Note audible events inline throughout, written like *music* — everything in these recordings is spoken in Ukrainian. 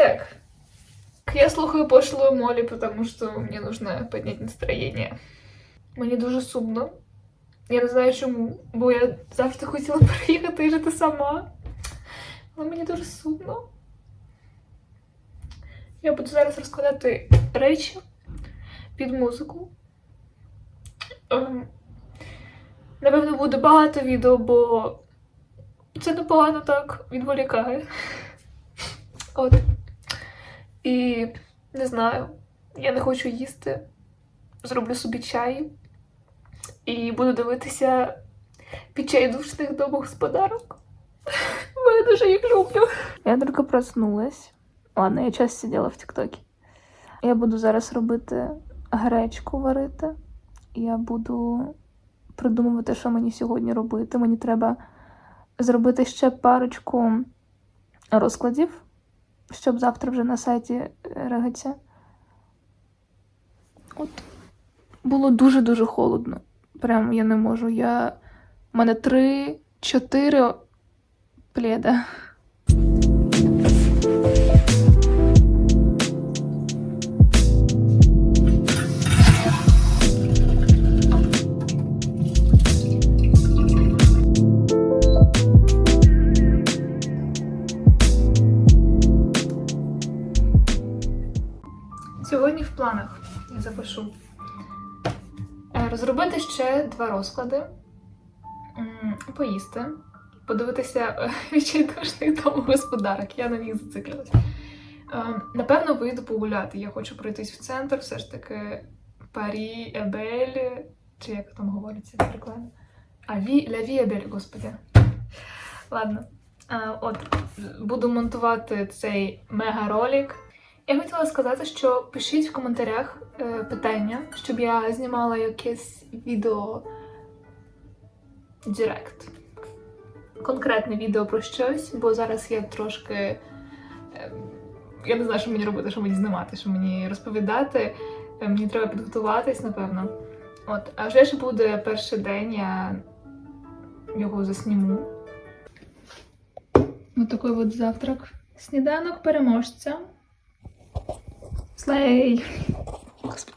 Итак, я слухаю пошлую Молі, потому що мені нужно підняти настроєння. Мені дуже сумно. Я не знаю чому, бо я завжди хотіла *laughs* переїхати і жити сама. Але мені дуже сумно. Я буду зараз розкладати речі під музику. Ем, Напевно, буде багато відео, бо це непогано так відволікає. *laughs* От. І не знаю, я не хочу їсти. Зроблю собі чай і буду дивитися відчайдушних домогосподарок. *laughs* Бо я дуже їх люблю. Я тільки проснулась. Ладно, я час сиділа в Тіктокі. Я буду зараз робити гречку варити. Я буду придумувати, що мені сьогодні робити. Мені треба зробити ще парочку розкладів щоб завтра вже на сайті регаться. От. Було дуже-дуже холодно. Прям я не можу. Я... У мене три-чотири пледа. Сьогодні в планах я запишу е, розробити ще два розклади, поїсти, подивитися е, *laughs* відчайдушних домогосподарок. Я на них зациклилась. Е, Напевно, вийду погуляти. Я хочу пройтись в центр, все ж таки Парі, Ебель, чи як там говориться прикладно. А ві, ля Ебель, господи. Ладно. От, буду монтувати цей мега-ролик. Я хотіла сказати, що пишіть в коментарях е, питання, щоб я знімала якесь відео Директ. Конкретне відео про щось, бо зараз я трошки. е, я не знаю, що мені робити, що мені знімати, що мені розповідати. Е, Мені треба підготуватись, напевно. От, а вже ж буде перший день, я його засніму. Ось такий от завтрак. Сніданок переможця. Слей! Господи.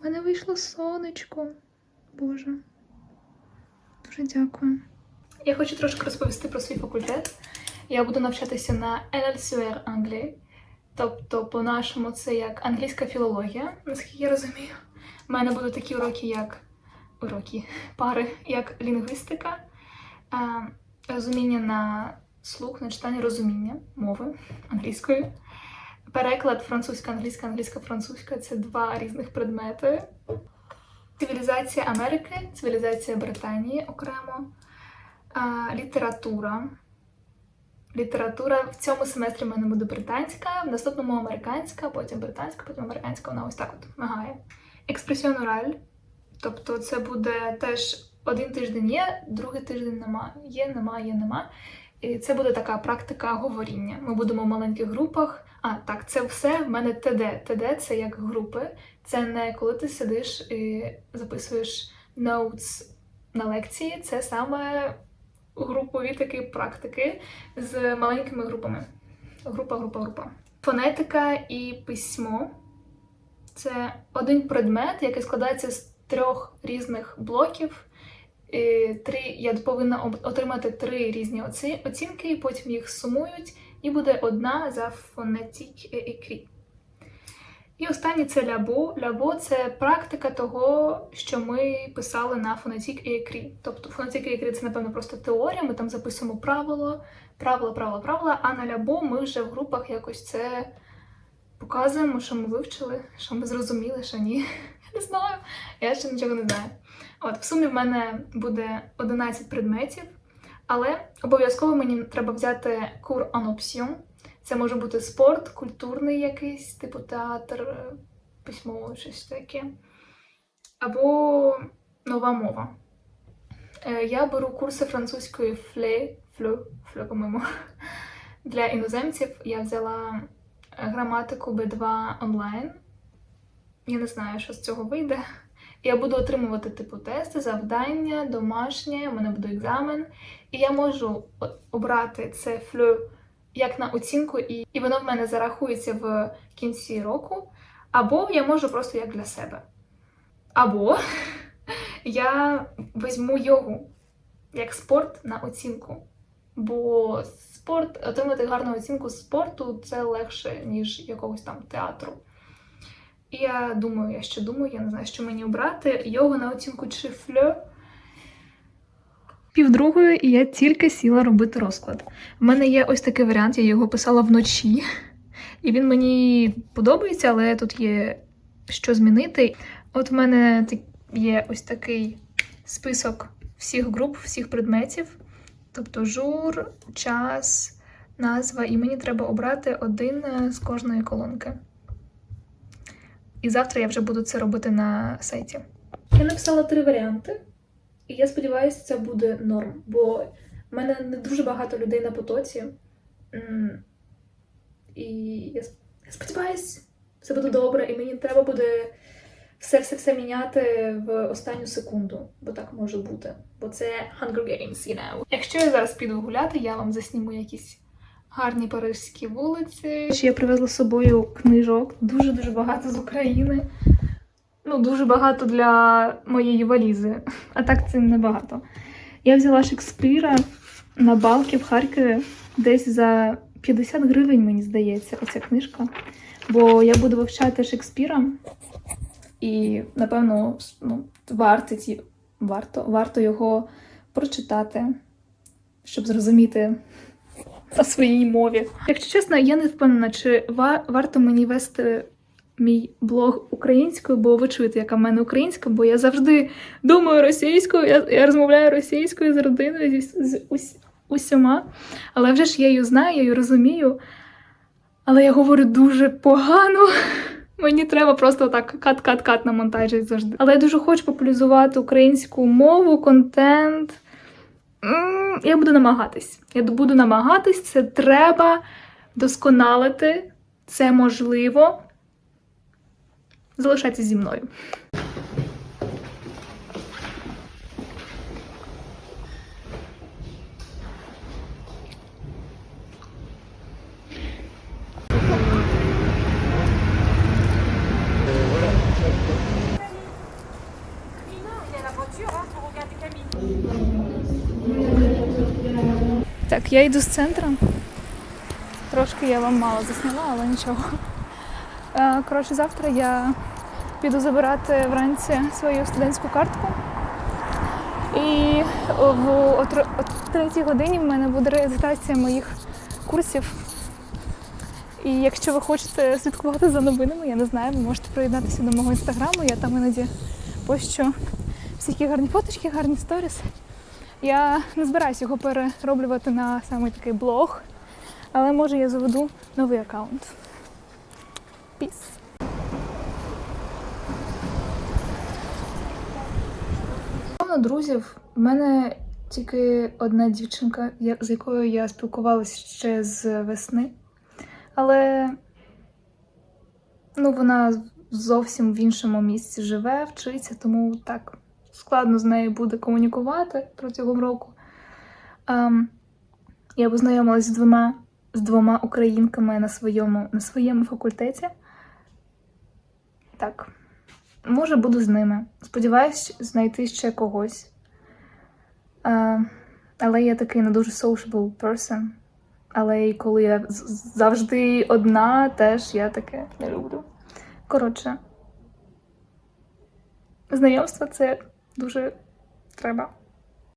У мене вийшло сонечко. Боже. Дуже дякую. Я хочу трошки розповісти про свій факультет. Я буду навчатися на LLCR Англії. Тобто, по-нашому, це як англійська філологія, наскільки я розумію. У мене будуть такі уроки, як уроки, пари, як лінгвістика, розуміння на слух, на читання розуміння мови англійської. Переклад французька, англійська, англійська, французька це два різних предмети. Цивілізація Америки, цивілізація Британії окремо, література. Література в цьому семестрі в мене буде британська, в наступному американська, потім британська, потім американська, вона ось так от мигає. Експресіон ораль, тобто це буде теж один тиждень є, другий тиждень нема. Є, нема, є, нема. І це буде така практика говоріння. Ми будемо в маленьких групах. А, так, це все в мене ТД. ТД це як групи. Це не коли ти сидиш і записуєш notes на лекції, це саме групові такі практики з маленькими групами. Група, група, група. Фонетика і письмо це один предмет, який складається з трьох різних блоків. І Три, я повинна отримати три різні оці, оцінки, потім їх сумують, і буде одна за фонетик екрі. І останнє це лябо. Лябо це практика того, що ми писали на фонетик і екрі. Тобто фонетик і екрі це, напевно, просто теорія, ми там записуємо правило, правила, правила, правила, а на лябо ми вже в групах якось це показуємо, що ми вивчили, що ми зрозуміли, що ні. *laughs* Я не знаю. Я ще нічого не знаю. От, в сумі в мене буде 11 предметів, але обов'язково мені треба взяти кур en option. Це може бути спорт, культурний якийсь, типу театр, е, письмо, щось таке. Або нова мова. Е, Я беру курси французької фле, флю, флю, по-моєму. *laughs* Для іноземців я взяла граматику B2 онлайн. Я не знаю, що з цього вийде. Я буду отримувати типу тести, завдання, домашнє, у мене буде екзамен. І я можу обрати це флю як на оцінку, і, і воно в мене зарахується в кінці року. Або я можу просто як для себе. Або *laughs* я візьму йогу як спорт на оцінку. Бо спорт, отримати гарну оцінку спорту це легше, ніж якогось там театру. І я думаю, я ще думаю, я не знаю, що мені обрати. Йогу на оцінку чи фльо. Півдругої, і я тільки сіла робити розклад. У мене є ось такий варіант, я його писала вночі. І він мені подобається, але тут є що змінити. От в мене є ось такий список всіх груп, всіх предметів. Тобто жур, час, назва, і мені треба обрати один е, з кожної колонки. І завтра я вже буду це робити на сайті. Я написала три варіанти, і я сподіваюся, це буде норм, бо в мене не дуже багато людей на потоці. І я, сподіваюся, все буде добре, і мені треба буде все-все-все міняти в останню секунду, бо так може бути. Бо це Hunger Games, you know. Якщо я зараз піду гуляти, я вам засніму якісь гарні парижські вулиці. Я привезла з собою книжок, дуже-дуже багато з України. Ну, дуже багато для моєї валізи, *laughs* а так це небагато. Я взяла Шекспіра на балки в Харкові десь за 50 гривень, мені здається, оця книжка. Бо я буду вивчати Шекспіра, і, напевно, ну, варто, варто, варто його прочитати, щоб зрозуміти *laughs* на своїй мові. Якщо чесно, я не впевнена, чи ва- варто мені вести мій блог українською, бо ви чуєте, яка в мене українська, бо я завжди думаю російською, я, я розмовляю російською з родиною, зі, з ус, усіма. Але вже ж я її знаю, я її розумію. Але я говорю дуже погано. *laughs* Мені треба просто так кат-кат-кат на монтажі завжди. Але я дуже хочу популяризувати українську мову, контент. Я буду намагатись. Я буду намагатись, це треба досконалити. Це можливо. Залишайтеся зі мною. Так, я йду з центру. Трошки я вам мало засняла, але нічого. Е, Коротше, завтра я піду забирати вранці свою студентську картку. І в третій годині в мене буде реалізація моїх курсів. І якщо ви хочете слідкувати за новинами, я не знаю, ви можете приєднатися до мого інстаграму. Я там іноді пощу всякі гарні фоточки, гарні сторіс. Я не збираюся його перероблювати на саме такий блог, але може я заведу новий аккаунт. Піс. Друзів, в мене тільки одна дівчинка, з якою я спілкувалася ще з весни. Але ну, вона зовсім в іншому місці живе, вчиться, тому так складно з нею буде комунікувати протягом року. Ем, я познайомилася з двома, з двома українками на своєму, на своєму факультеті. Так, може, буду з ними. Сподіваюсь знайти ще когось. Е, але я такий не дуже sociable person. Але і коли я завжди одна, теж я таке не люблю. Коротше, знайомство це дуже треба.